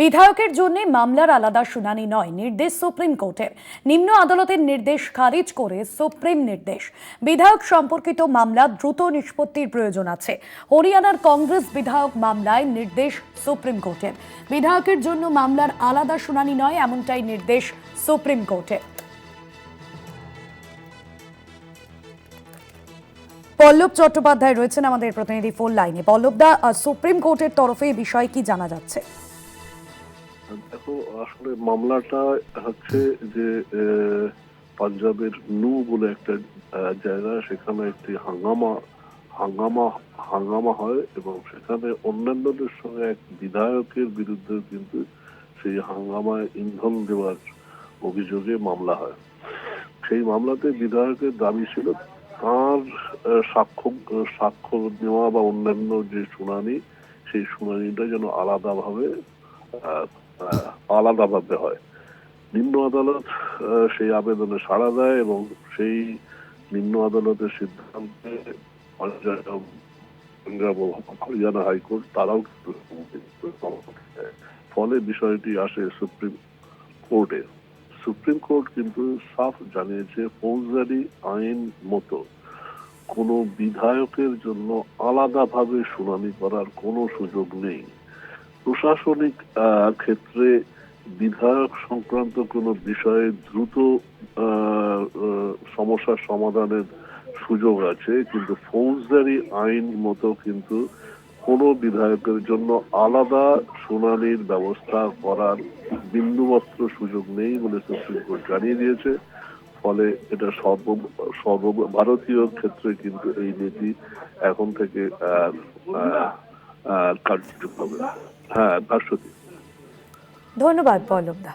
বিধায়কের জন্য মামলার আলাদা শুনানি নয়, নির্দেশ সুপ্রিম কোর্টের। নিম্ন আদালতের নির্দেশ খারিজ করে সুপ্রিম নির্দেশ। বিধায়ক সম্পর্কিত মামলা দ্রুত নিষ্পত্তির প্রয়োজন আছে। হরিয়ানার কংগ্রেস বিধায়ক মামলায় নির্দেশ সুপ্রিম কোর্টের। বিধায়কের জন্য মামলার আলাদা শুনানি নয়, এমনটাই নির্দেশ সুপ্রিম কোর্টের। পল্লব চট্টোপাধ্যায় রয়েছেন আমাদের প্রতিনিধি ফোন লাইনে। পল্লবদা সুপ্রিম কোর্টের তরফে এই বিষয়ে কি জানা যাচ্ছে? দেখো আসলে মামলাটা হচ্ছে যে পাঞ্জাবের নু বলে একটা জায়গা, সেখানে একটি হাঙ্গামা হাঙ্গামা হাঙ্গামা হয় এবং সেখানে অন্যান্যদের সঙ্গে এক বিধায়কের বিরুদ্ধে কিন্তু সেই হাঙ্গামায় ইন্ধন দেওয়ার অভিযোগে মামলা হয়। সেই মামলাতে বিধায়কের দাবি ছিল তার সাক্ষ্য সাক্ষ্য নেওয়া বা অন্যান্য যে শুনানি, সেই শুনানিটা যেন আলাদাভাবে আলাদাভাবে হয়। নিম্ন আদালত সেই আবেদনে সাড়া দেয় এবং সেই নিম্ন আদালতের সিদ্ধান্তে পাঞ্জাব হরিয়ানা হাইকোর্ট তারাও ফলে বিষয়টি আসে সুপ্রিম কোর্টে। সুপ্রিম কোর্ট কিন্তু সাফ জানিয়েছে, ফৌজদারি আইন মতো কোনো বিধায়কের জন্য আলাদাভাবে শুনানি করার কোনো সুযোগ নেই। প্রশাসনিক ক্ষেত্রে বিধায়ক সংক্রান্ত কোনো বিষয়ে দ্রুত সমস্যার সমাধানের সুযোগ আছে, কিন্তু ফৌজদারি আইন মতো কিন্তু কোনো বিধায়কের জন্য আলাদা শুনানির ব্যবস্থা করার বিন্দুমাত্র সুযোগ নেই বলে সুপ্রিম কোর্ট জানিয়ে দিয়েছে। ফলে এটা সর্ব সর্ব ভারতীয় ক্ষেত্রে কিন্তু এই নীতি এখন থেকে আহ, আহ, আহ, কার্যকর হবে হ্যাঁ ভাস্বতী ধন্যবাদ পল্লবদা।